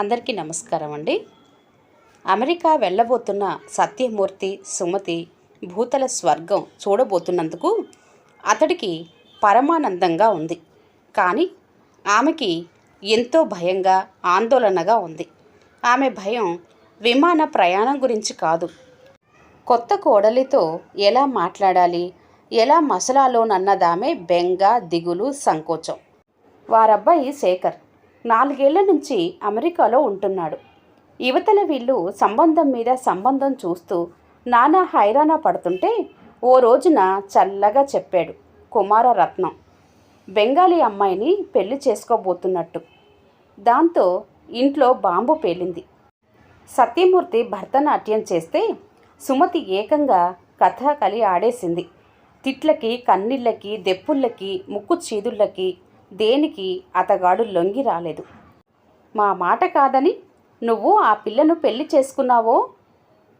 అందరికీ నమస్కారం అండి. అమెరికా వెళ్ళబోతున్న సత్యమూర్తి సుమతి భూతల స్వర్గం చూడబోతున్నందుకు అతడికి పరమానందంగా ఉంది. కానీ ఆమెకి ఎంతో భయంగా ఆందోళనగా ఉంది. ఆమె భయం విమాన ప్రయాణం గురించి కాదు. కొత్త కోడలితో ఎలా మాట్లాడాలి ఎలా మసలాలోనన్నదామే బెంగ దిగులు సంకోచం. వారబ్బాయి శేఖర్ నాలుగేళ్ళ నుంచి అమెరికాలో ఉంటున్నాడు. యువతల వీళ్ళు సంబంధం మీద సంబంధం చూస్తూ నానా హైరాణ పడుతుంటే ఓ రోజున చల్లగా చెప్పాడు కుమారరత్నం. బెంగాలీ అమ్మాయిని పెళ్ళి చేసుకోబోతున్నట్టు. దాంతో ఇంట్లో బాంబు పేలింది. సత్యమూర్తి భరతనాట్యం చేస్తే సుమతి ఏకంగా కథకలి ఆడేసింది. తిట్లకి కన్నీళ్ళకి దెప్పుళ్ళకి ముక్కు చీదుళ్ళకి దేనికి అతగాడు లొంగి రాలేదు. మా మాట కాదని నువ్వు ఆ పిల్లను పెళ్ళి చేసుకున్నావో?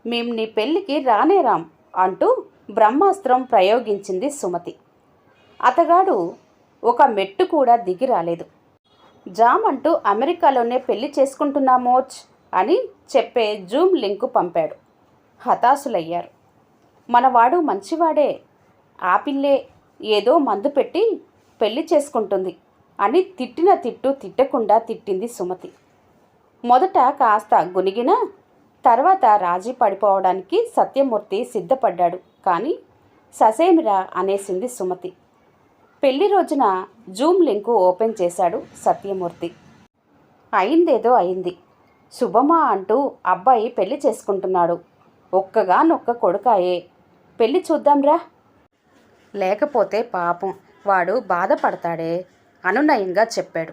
మేం నీ పెళ్ళికి రానే రాం అంటూ బ్రహ్మాస్త్రం ప్రయోగించింది సుమతి. అతగాడు ఒక మెట్టు కూడా దిగి రాలేదు. జామ్ అంటూ అమెరికాలోనే పెళ్ళి చేసుకుంటున్నామోచ్ అని చెప్పే జూమ్ లింకు పంపాడు. హతాశులయ్యారు. మనవాడు మంచివాడే ఆ పిల్లే ఏదో మందు పెట్టి పెళ్ళి చేసుకుంటుంది. అని తిట్టిన తిట్టు తిట్టకుండా తిట్టింది సుమతి. మొదట కాస్త గునిగిన తర్వాత రాజీ పడిపోవడానికి సత్యమూర్తి సిద్ధపడ్డాడు. కానీ ససేమిరా అనేసింది సుమతి. పెళ్ళి రోజున జూమ్ లింకు ఓపెన్ చేశాడు సత్యమూర్తి. అయిందేదో అయింది. శుభమా అంటూ అబ్బాయి పెళ్ళి చేసుకుంటున్నాడు. ఒక్కగానొక్క కొడుకాయే. పెళ్ళి చూద్దాంరా. లేకపోతే పాపం. వాడు బాధపడతాడే అనునయంగా చెప్పాడు.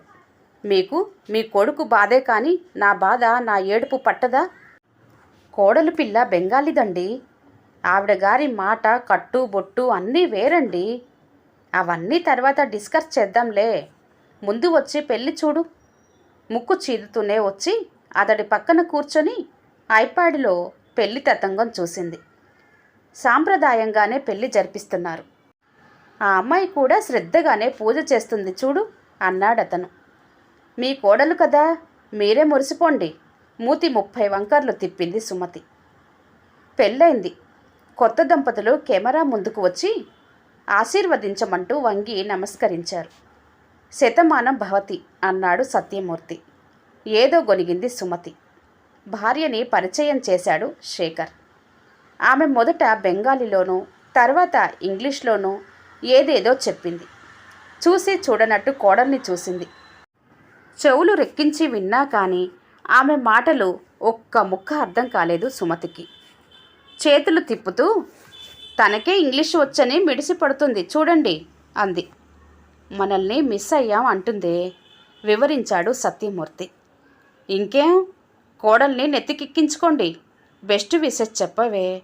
మీకు మీ కొడుకు బాధే కానీ నా బాధ నా ఏడుపు పట్టదా? కోడలు పిల్ల బెంగాలీదండి. ఆవిడ గారి మాట కట్టు బొట్టు అన్నీ వేరండి. అవన్నీ తర్వాత డిస్కస్ చేద్దాంలే. ముందు వచ్చి పెళ్ళి చూడు. ముక్కు చీదుతూనే వచ్చి అతడి పక్కన కూర్చొని ఐప్యాడ్లో పెళ్ళి తతంగం చూసింది. సాంప్రదాయంగానే పెళ్ళి జరిపిస్తున్నారు. ఆ అమ్మాయి కూడా శ్రద్ధగానే పూజ చేస్తుంది చూడు అన్నాడతను. మీ కోడలు కదా మీరే మురిసిపోండి మూతి ముప్పై వంకర్లు తిప్పింది సుమతి. పెళ్ళైంది కొత్త దంపతులు కెమెరా ముందుకు వచ్చి ఆశీర్వదించమంటూ వంగి నమస్కరించారు. శతమానం భవతి అన్నాడు సత్యమూర్తి. ఏదో గొనిగింది సుమతి. భార్యని పరిచయం చేశాడు శేఖర్. ఆమె మొదట బెంగాలీలోనూ తర్వాత ఇంగ్లీష్లోనూ ఏదేదో చెప్పింది. చూసి చూడనట్టు కోడల్ని చూసింది. చెవులు రెక్కించి విన్నా కానీ ఆమె మాటలు ఒక్క ముక్క అర్థం కాలేదు సుమతికి. చేతులు తిప్పుతూ తనకే ఇంగ్లీష్ వచ్చని మిడిసి పడుతుంది చూడండి అంది. మనల్ని మిస్ అయ్యాం అంటుందే వివరించాడు సత్యమూర్తి. ఇంకేం? కోడల్ని నెత్తికెక్కించుకోండి బెస్ట్ విషెస్ చెప్పవే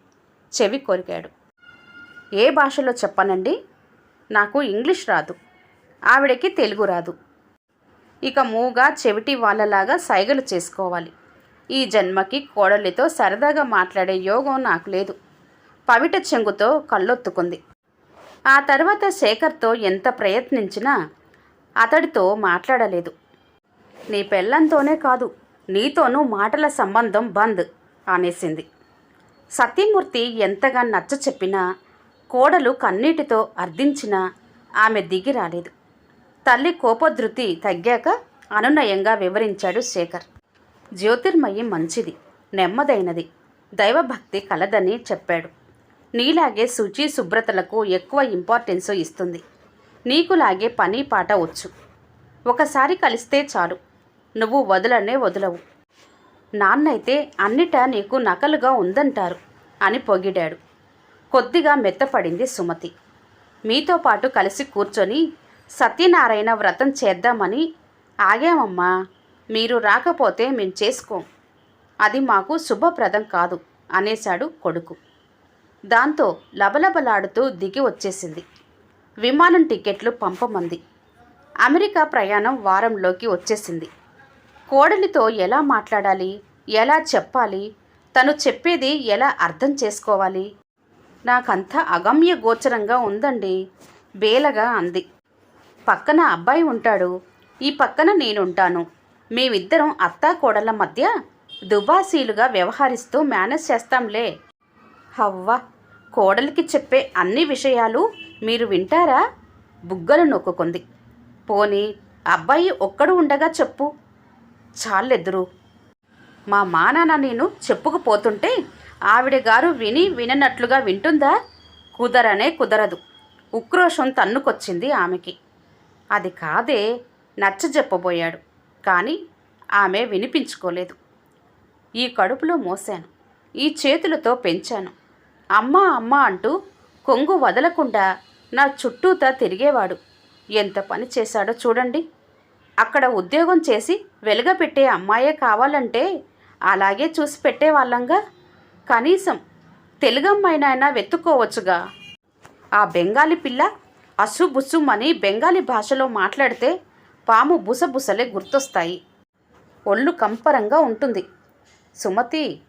చెవి కొరికాడు. ఏ భాషలో చెప్పనండి? నాకు ఇంగ్లీష్ రాదు. ఆవిడకి తెలుగు రాదు. ఇక మూగా చెవిటి వాళ్ళలాగా సైగలు చేసుకోవాలి. ఈ జన్మకి కోడలితో సరదాగా మాట్లాడే యోగం నాకు లేదు. పవిట చెంగుతో కళ్ళొత్తుకుంది. ఆ తర్వాత శేఖర్తో ఎంత ప్రయత్నించినా అతడితో మాట్లాడలేదు. నీ పెళ్ళంతోనే కాదు నీతోనూ మాటల సంబంధం బంద్ అనేసింది. సత్యమూర్తి ఎంతగా నచ్చ చెప్పినా కోడలు కన్నీటితో అర్థించినా ఆమె దిగి రాలేదు. తల్లి కోపోధృతి తగ్గాక అనునయంగా వివరించాడు శేఖర్. జ్యోతిర్మయి మంచిది నెమ్మదైనది దైవభక్తి కలదని చెప్పాడు. నీలాగే శుచి శుభ్రతలకు ఎక్కువ ఇంపార్టెన్స్ ఇస్తుంది. నీకులాగే పని పాట వచ్చు. ఒకసారి కలిస్తే చాలు నువ్వు వదలనే వదలవు. నాన్నైతే అన్నిటా నీకు నకలుగా ఉందంటారు అని పొగిడాడు. కొద్దిగా మెత్తపడింది సుమతి. మీతో పాటు కలిసి కూర్చొని సత్యనారాయణ వ్రతం చేద్దామని ఆగామమ్మా. మీరు రాకపోతే మేం చేసుకోం. అది మాకు శుభప్రదం కాదు అనేశాడు కొడుకు. దాంతో లబలబలాడుతూ దిగి వచ్చేసింది. విమానం టికెట్లు పంపమంది. అమెరికా ప్రయాణం వారంలోకి వచ్చేసింది. కోడలితో ఎలా మాట్లాడాలి? ఎలా చెప్పాలి? తను చెప్పేది ఎలా అర్థం చేసుకోవాలి? నాకంతా అగమ్య గోచరంగా ఉందండి. బేలగా అంది. పక్కన అబ్బాయి ఉంటాడు. ఈ పక్కన నేనుంటాను. మేమిద్దరం అత్తా కోడల మధ్య దుబాసీలుగా వ్యవహరిస్తూ మేనేజ్ చేస్తాంలే. హవ్వ! కోడలికి చెప్పే అన్ని విషయాలు మీరు వింటారా? బుగ్గలు నొక్కుకుంది. పోనీ అబ్బాయి ఒక్కడు ఉండగా చెప్పు. చాలెదురు. మా మానాన్న నేను చెప్పుకుపోతుంటే ఆవిడ గారు విని విననట్లుగా వింటుందా? కుదరనే కుదరదు. ఉక్రోషం తన్నుకొచ్చింది ఆమెకి. అది కాదే నచ్చ చెప్పబోయాడు కానీ ఆమె వినిపించుకోలేదు. ఈ కడుపులో మోశాను. ఈ చేతులతో పెంచాను. అమ్మ అమ్మ అంటూ కొంగు వదలకుండా నా చుట్టూతా తిరిగేవాడు. ఎంత పని చేశాడో చూడండి. అక్కడ ఉద్యోగం చేసి వెలుగపెట్టే అమ్మాయే కావాలంటే అలాగే చూసి పెట్టేవాళ్ళంగా. కనీసం తెలుగమ్మాయినైనా వెతుక్కోవచ్చుగా. ఆ బెంగాలీ పిల్ల అసుబుసుమని బెంగాలీ భాషలో మాట్లాడితే పాము బుసబుసలే గుర్తొస్తాయి. ఒళ్ళు కంపరంగా ఉంటుంది. సుమతి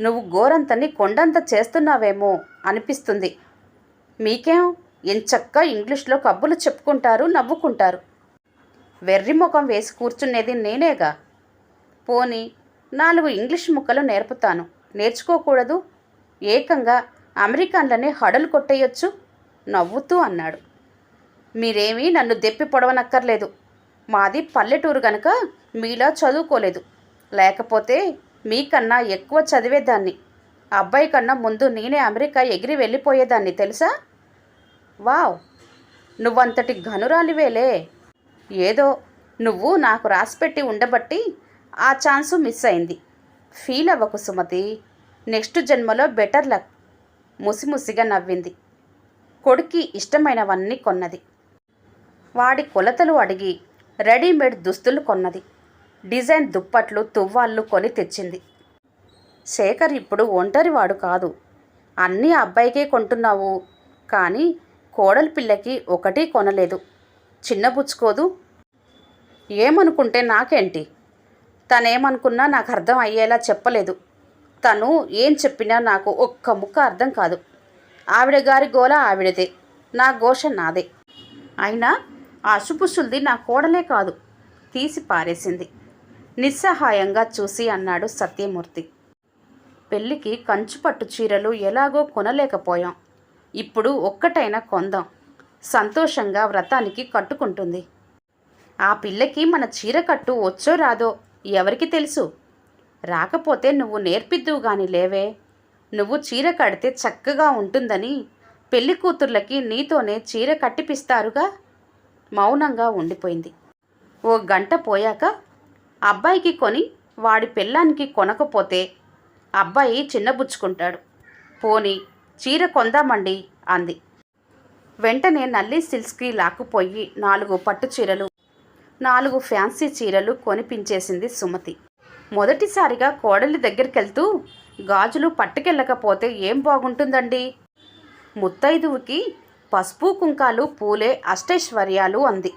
నువ్వు గోరంతని కొండంత చేస్తున్నావేమో అనిపిస్తుంది. మీకేం ఎంచక్క ఇంగ్లీష్లో కబ్బులు చెప్పుకుంటారు నవ్వుకుంటారు? వెర్రి ముఖం వేసి కూర్చునేది నేనేగా. పోని నాలుగు ఇంగ్లీష్ ముక్కలు నేర్పుతాను. నేర్చుకోకూడదు. ఏకంగా అమెరికన్లనే హడలు కొట్టేయొచ్చు నవ్వుతూ అన్నాడు. మీరేమీ నన్ను దెప్పి పొడవనక్కర్లేదు. మాది పల్లెటూరు గనక మీలా చదువుకోలేదు. లేకపోతే మీకన్నా ఎక్కువ చదివేదాన్ని. అబ్బాయి కన్నా ముందు నేనే అమెరికా ఎగిరి వెళ్ళిపోయేదాన్ని తెలుసా? వావ్! నువ్వంతటి ఘనురాలివేలే. ఏదో నువ్వు నాకు రాసిపెట్టి ఉండబట్టి ఆ ఛాన్సు మిస్ అయింది. ఫీల్ అవ్వకు సుమతి. నెక్స్ట్ జన్మలో బెటర్ లక్. ముసిముసిగా నవ్వింది. కొడుక్కి ఇష్టమైనవన్నీ కొన్నది. వాడి కొలతలు అడిగి రెడీమేడ్ దుస్తులు కొన్నది. డిజైన్ దుప్పట్లు తువ్వాళ్ళు కొని తెచ్చింది. శేఖర్ ఇప్పుడు ఒంటరివాడు కాదు. అన్నీ అబ్బాయికే కొంటున్నావు. కానీ కోడల పిల్లకి ఒకటి కొనలేదు. చిన్నపుచ్చుకోదు ఏమనుకుంటే నాకేంటి? తనేమనుకున్నా నాకు అర్థం అయ్యేలా చెప్పలేదు. తను ఏం చెప్పినా నాకు ఒక్క ముక్క అర్థం కాదు. ఆవిడ గారి గోల ఆవిడదే. నా ఘోష నాదే. అయినా ఆ అశుపుషుల్ది నా కోడలే కాదు. తీసి పారేసింది. నిస్సహాయంగా చూసి అన్నాడు సత్యమూర్తి. పెళ్ళికి కంచుపట్టు చీరలు ఎలాగో కొనలేకపోయాం. ఇప్పుడు ఒక్కటైనా కొందాం. సంతోషంగా వ్రతానికి కట్టుకుంటుంది. ఆ పిల్లకి మన చీర కట్టు వచ్చో రాదో ఎవరికి తెలుసు? రాకపోతే నువ్వు నేర్పిద్దువు గాని లేవే. నువ్వు చీర కడితే చక్కగా ఉంటుందని పెళ్ళి కూతుర్లకి నీతోనే చీర కట్టిపిస్తారుగా? మౌనంగా ఉండిపోయింది. ఓ గంట పోయాక అబ్బాయికి కొని వాడి పెళ్ళానికి కొనకపోతే అబ్బాయి చిన్నబుచ్చుకుంటాడు. పోని చీర కొందామండి అంది. వెంటనే నల్లి సిల్స్కి లాక్కుపోయి నాలుగు పట్టు చీరలు నాలుగు ఫ్యాన్సీ చీరలు కొనిపించేసింది సుమతి. మొదటిసారిగా కోడలి దగ్గరికి వెళ్తూ గాజులు పట్టుకెళ్ళకపోతే ఏం బాగుంటుందండి? ముత్తైదువుకి పసుపు కుంకాలు పూలే అష్టైశ్వర్యాలు అంది.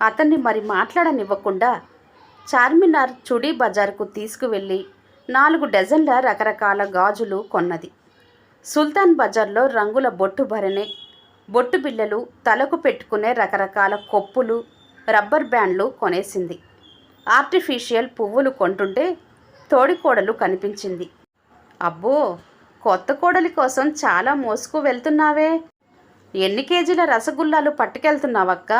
అతన్ని మరి మాట్లాడనివ్వకుండా చార్మినార్ చుడీ బజార్కు తీసుకువెళ్ళి నాలుగు డజన్ల రకరకాల గాజులు కొన్నది. సుల్తాన్ బజార్లో రంగుల బొట్టు భరణే బొట్టు బిళ్ళలు తలకు పెట్టుకునే రకరకాల కొప్పులు రబ్బర్ బ్యాండ్లు కొనేసింది. ఆర్టిఫిషియల్ పువ్వులు కొంటుంటే తోడికోడలు కనిపించింది. అబ్బో కొత్త కోడలి కోసం చాలా మోసుకు వెళ్తున్నావే. ఎన్ని కేజీల రసగుల్లాలు పట్టుకెళ్తున్నావక్క?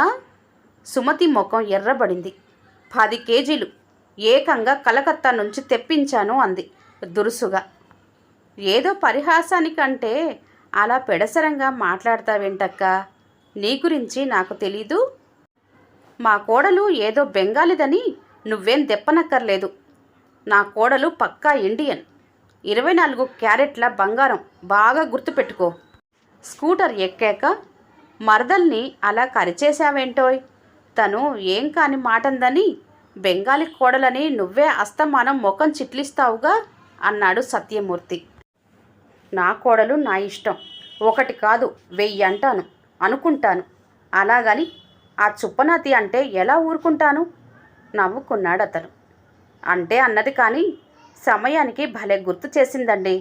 సుమతి ముఖం ఎర్రబడింది. పది కేజీలు. ఏకంగా కలకత్తా నుంచి తెప్పించాను అంది దురుసుగా. ఏదో పరిహాసానికంటే అలా పెడసరంగా మాట్లాడతావేంటక్క? నీ గురించి నాకు తెలీదు? మా కోడలు ఏదో బెంగాలీదని నువ్వేం దెప్పనక్కర్లేదు నా కోడలు పక్కా ఇండియన్. ఇరవై నాలుగు క్యారెట్ల బంగారం బాగా గుర్తుపెట్టుకో. స్కూటర్ ఎక్కాక మరదల్ని అలా కరిచేశావేంటోయ్? తను ఏం కాని మాటందని బెంగాలీ కోడలని నువ్వే అస్తమానం ముఖం చిట్లిస్తావుగా అన్నాడు సత్యమూర్తి. నా కోడలు నా ఇష్టం. ఒకటి కాదు వెయ్యి అంటాను. అనుకుంటాను. అలాగని ఆ చుప్పనాతి అంటే ఎలా ఊరుకుంటాను? నవ్వుకున్నాడు అతను అంటే అన్నది కానీ సమయానికి భలే గుర్తు చేసిందండి.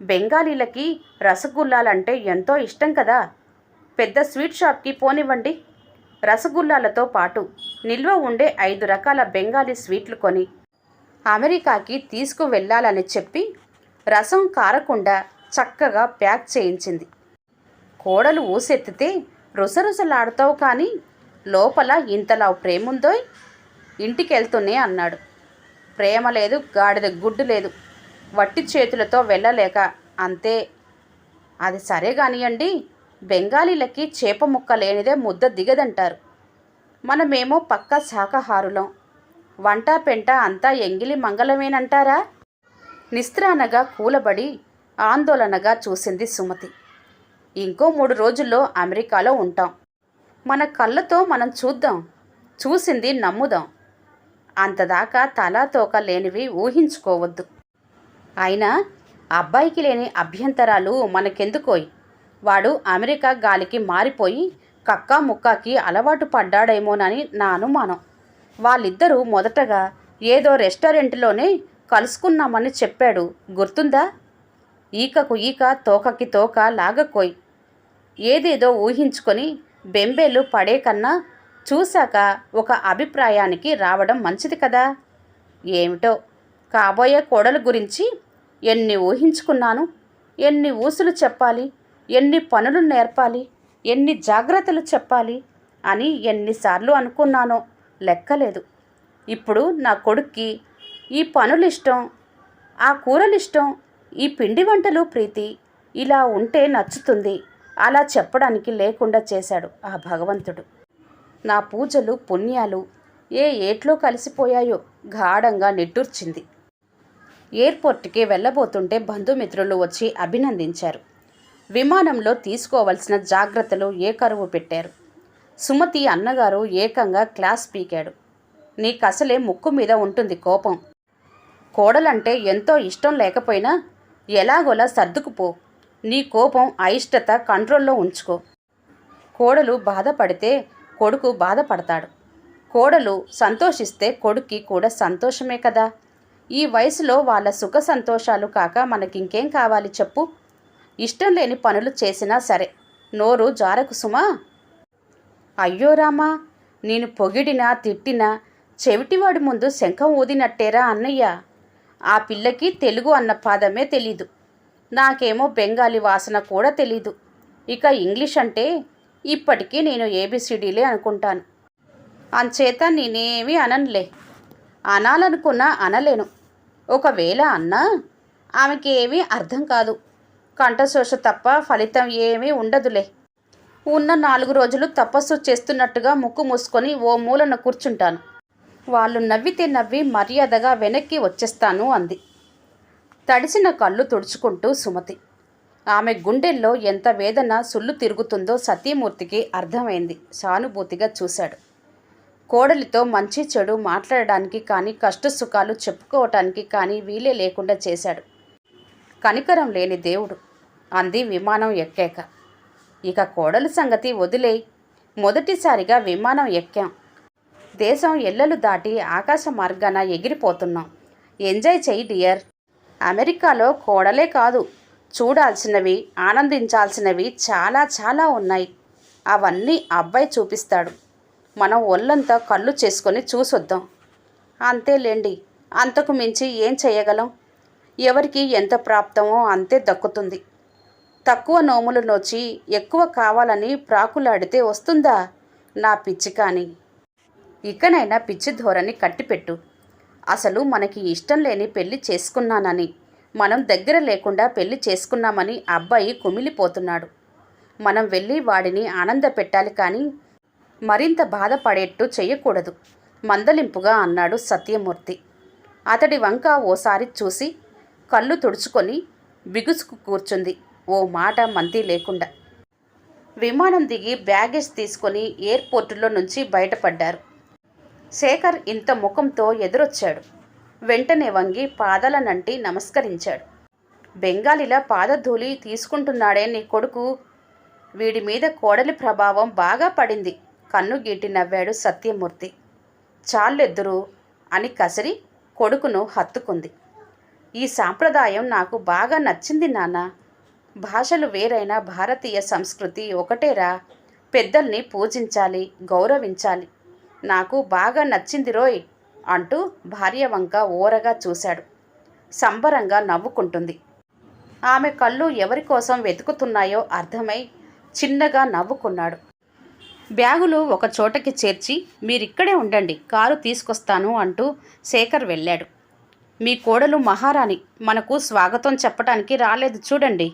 బెంగాలీలకి రసగుల్లాలంటే ఎంతో ఇష్టం కదా. పెద్ద స్వీట్ షాప్కి పోనివ్వండి. రసగుల్లాలతో పాటు నిల్వ ఉండే ఐదు రకాల బెంగాలీ స్వీట్లు కొని అమెరికాకి తీసుకువెళ్ళాలని చెప్పి రసం కారకుండా చక్కగా ప్యాక్ చేయించింది. కోడలు ఊసెత్తితే రుసరుసలాడుతావు కానీ లోపల ఇంతలా ప్రేముందోయ్? ఇంటికెళ్తూనే అన్నాడు. ప్రేమ లేదు గాడిద గుడ్డు లేదు. వట్టి చేతులతో వెళ్ళలేక అంతే. అది సరే కానియండి బెంగాలీలకి చేప ముక్క లేనిదే ముద్ద దిగదంటారు. మనమేమో పక్క శాకాహారులం. వంట పెంట అంతా ఎంగిలి మంగళమేనంటారా? నిస్త్రానగా కూలబడి ఆందోళనగా చూసింది సుమతి. ఇంకో మూడు రోజుల్లో అమెరికాలో ఉంటాం. మన కళ్ళతో మనం చూద్దాం. చూసింది నమ్ముదాం. అంతదాకా తలాతోక లేనివి ఊహించుకోవద్దు. అయినా అబ్బాయికి లేని అభ్యంతరాలు మనకెందుకోయ్? వాడు అమెరికా గాలికి మారిపోయి కక్కా ముక్కాకి అలవాటు పడ్డాడేమోనని నా అనుమానం. వాళ్ళిద్దరూ మొదటగా ఏదో రెస్టారెంట్లోనే కలుసుకున్నామని చెప్పాడు. గుర్తుందా? ఈకకు ఈక తోకకి తోక లాగకోయ్. ఏదేదో ఊహించుకొని బెంబేలు పడే కన్నా చూశాక ఒక అభిప్రాయానికి రావడం మంచిది కదా? ఏమిటో? కాబోయే కోడలు గురించి ఎన్ని ఊహించుకున్నాను? ఎన్ని ఊసులు చెప్పాలి? ఎన్ని పనులు నేర్పాలి? ఎన్ని జాగ్రత్తలు చెప్పాలి? అని ఎన్నిసార్లు అనుకున్నానో లెక్కలేదు. ఇప్పుడు నా కొడుక్కి ఈ పనులు ఇష్టం ఆ కూరలు ఇష్టం ఈ పిండి వంటలు ప్రీతి ఇలా ఉంటే నచ్చుతుంది. అలా చెప్పడానికి లేకుండా చేశాడు ఆ భగవంతుడు. నా పూజలు పుణ్యాలు ఏ ఏట్లో కలిసిపోయాయో గాఢంగా నిట్టూర్చింది. ఎయిర్పోర్ట్కి వెళ్ళబోతుంటే బంధుమిత్రులు వచ్చి అభినందించారు. విమానంలో తీసుకోవలసిన జాగ్రత్తలు ఏ కరువు పెట్టారు. సుమతి అన్నగారు ఏకంగా క్లాస్ పీకాడు. నీకసలే ముక్కు మీద ఉంటుంది కోపం. కోడలంటే ఎంతో ఇష్టం లేకపోయినా ఎలాగోలా సర్దుకుపో. నీ కోపం అయిష్టత కంట్రోల్లో ఉంచుకో. కోడలు బాధపడితే కొడుకు బాధపడతాడు. కోడలు సంతోషిస్తే కొడుక్కి కూడా సంతోషమే కదా. ఈ వయసులో వాళ్ళ సుఖ సంతోషాలు కాక మనకింకేం కావాలి చెప్పు. ఇష్టం లేని పనులు చేసినా సరే నోరు జారకు సుమా. అయ్యో రామా నేను పొగిడినా తిట్టినా చెవిటివాడి ముందు శంఖం ఊదినట్టేరా అన్నయ్య. ఆ పిల్లకి తెలుగు అన్న పాదమే తెలీదు. నాకేమో బెంగాలీ వాసన కూడా తెలీదు. ఇక ఇంగ్లీష్ అంటే ఇప్పటికీ నేను ఏబిసిడీలే అనుకుంటాను. అంచేత నేనేమీ అననులే. అనాలనుకున్నా అనలేను. ఒకవేళ అన్నా ఆమెకేమీ అర్థం కాదు. కంఠశోష తప్ప ఫలితం ఏమీ ఉండదులే. ఉన్న నాలుగు రోజులు తపస్సు చేస్తున్నట్టుగా ముక్కు మూసుకొని ఓ మూలన కూర్చుంటాను. వాళ్ళు నవ్వితే నవ్వి మర్యాదగా వెనక్కి వచ్చేస్తాను అంది. తడిసిన కళ్ళు తుడుచుకుంటూ సుమతి. ఆమె గుండెల్లో ఎంత వేదన సుళ్ళు తిరుగుతుందో సతీమూర్తికి అర్థమైంది. సానుభూతిగా చూశాడు. కోడలితో మంచి చెడు మాట్లాడడానికి కానీ కష్టసుఖాలు చెప్పుకోవటానికి కానీ వీలే లేకుండా చేశాడు. కనికరం లేని దేవుడు. అంది విమానం ఎక్కాక. ఇక కోడలు సంగతి వదిలే మొదటిసారిగా విమానం ఎక్కాం. దేశం ఎల్లలు దాటి ఆకాశ మార్గాన ఎగిరిపోతున్నాం. ఎంజాయ్ చెయ్యి డియర్. అమెరికాలో కోడలే కాదు. చూడాల్సినవి ఆనందించాల్సినవి చాలా చాలా ఉన్నాయి. అవన్నీ అబ్బాయి చూపిస్తాడు. మనం ఒళ్ళంతా కళ్ళు చేసుకొని చూసొద్దాం. అంతేలేండి అంతకు మించి ఏం చేయగలం? ఎవరికి ఎంత ప్రాప్తమో అంతే దక్కుతుంది. తక్కువ నోములు నోచి ఎక్కువ కావాలని ప్రాకులాడితే వస్తుందా? నా పిచ్చి కానీ. ఇకనైనా పిచ్చి ధోరణి కట్టిపెట్టు. అసలు మనకి ఇష్టం లేని పెళ్ళి చేసుకున్నానని మనం దగ్గర లేకుండా పెళ్ళి చేసుకున్నామని అబ్బాయి కుమిలిపోతున్నాడు. మనం వెళ్ళి వాడిని ఆనంద పెట్టాలి కానీ మరింత బాధపడేట్టు చేయకూడదు మందలింపుగా అన్నాడు సత్యమూర్తి. అతడి వంక ఓసారి చూసి కళ్ళు తుడుచుకొని బిగుసుకు కూర్చుంది. ఓ మాట మంది లేకుండా. విమానం దిగి బ్యాగేజ్ తీసుకొని ఎయిర్పోర్టులో నుంచి బయటపడ్డారు. శేఖర్ ఇంత ముఖంతో ఎదురొచ్చాడు. వెంటనే వంగి పాదాలనంటి నమస్కరించాడు. బెంగాలీల పాదధూళి తీసుకుంటున్నాడే నీ కొడుకు. వీడి మీద కోడలి ప్రభావం బాగా పడింది. కన్ను గీటి నవ్వాడు సత్యమూర్తి. చాలెద్దురు అని కసిరి కొడుకును హత్తుకుంది. ఈ సాంప్రదాయం నాకు బాగా నచ్చింది నాన్న. భాషలు వేరైన భారతీయ సంస్కృతి ఒకటేరా. పెద్దల్ని పూజించాలి గౌరవించాలి. నాకు బాగా నచ్చింది రోయ్ అంటూ భార్య వంక ఓరగా చూశాడు. సంబరంగా నవ్వుకుంటుంది. ఆమె కళ్ళు ఎవరి కోసం వెతుకుతున్నాయో అర్థమై చిన్నగా నవ్వుకున్నాడు. బ్యాగులు ఒక చోటకి చేర్చి మీరిక్కడే ఉండండి కారు తీసుకొస్తాను అంటూ శేఖర్ వెళ్ళాడు. మీ కోడలు మహారాణి మనకు స్వాగతం చెప్పటానికి రాలేదు చూడండి.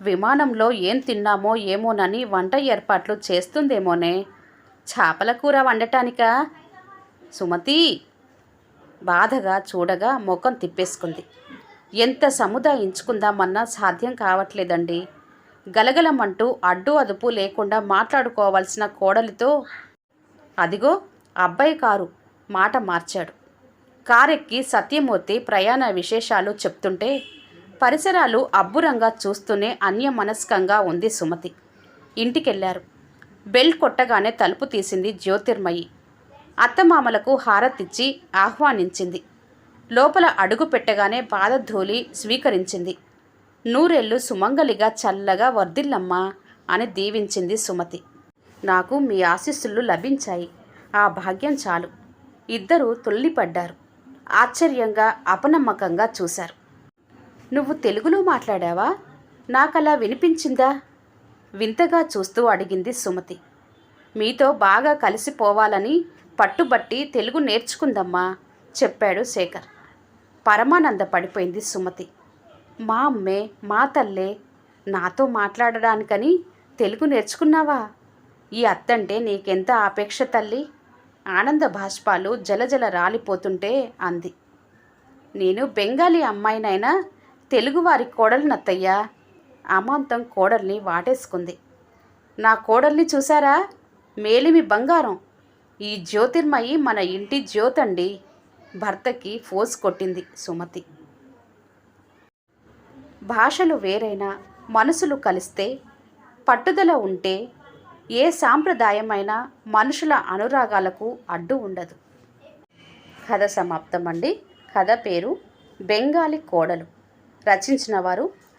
విమానంలో ఏం తిన్నామో ఏమోనని వంట ఏర్పాట్లు చేస్తుందేమోనే. చేపల కూర వండటానికా? సుమతి బాధగా చూడగా ముఖం తిప్పేసుకుంది. ఎంత సముదాయించుకుందామన్నా సాధ్యం కావట్లేదండి. గలగలమంటూ అడ్డు అదుపు లేకుండా మాట్లాడుకోవాల్సిన కోడలితో అదిగో అబ్బాయి కారు మాట మార్చాడు. కారెక్కి సత్యమూర్తి ప్రయాణ విశేషాలు చెప్తుంటే పరిసరాలు అబ్బురంగా చూస్తూనే అన్యమనస్కంగా ఉంది సుమతి. ఇంటికెళ్ళారు. బెల్ కొట్టగానే తలుపు తీసింది జ్యోతిర్మయి. అత్తమామలకు హారతిచ్చి ఆహ్వానించింది. లోపల అడుగు పెట్టగానే పాదధూళి స్వీకరించింది. నూరెళ్ళు సుమంగలిగా చల్లగా వర్ధిల్లమ్మా అని దీవించింది సుమతి. నాకు మీ ఆశీస్సులు లభించాయి. ఆ భాగ్యం చాలు. ఇద్దరూ తుల్లిపడ్డారు. ఆశ్చర్యంగా అపనమ్మకంగా చూశారు. నువ్వు తెలుగులో మాట్లాడావా? నాకలా వినిపించిందా? వింతగా చూస్తూ అడిగింది సుమతి. మీతో బాగా కలిసిపోవాలని పట్టుబట్టి తెలుగు నేర్చుకుందమ్మా చెప్పాడు శేఖర్. పరమానంద పడిపోయింది సుమతి. మా అమ్మే మా తల్లే నాతో మాట్లాడడానికని తెలుగు నేర్చుకున్నావా? ఈ అత్తంటే నీకెంత ఆపేక్ష తల్లి? ఆనంద భాష్పాలు జలజల రాలిపోతుంటే అంది. నేను బెంగాలీ అమ్మాయినైనా తెలుగువారి కోడలు నత్తయ్యా అమాంతం కోడల్ని వాటేసుకుంది. నా కోడల్ని చూసారా మేలిమి బంగారం. ఈ జ్యోతిర్మయి మన ఇంటి జ్యోతండి. భర్తకి ఫోజ్ కొట్టింది సుమతి. భాషలు వేరైనా మనసులు కలిస్తే పట్టుదల ఉంటే ఏ సాంప్రదాయమైన మనుషుల అనురాగాలకు అడ్డు ఉండదు. కథ సమాప్తం అండి కథ పేరు బెంగాలీ కోడలు. రచించిన వారు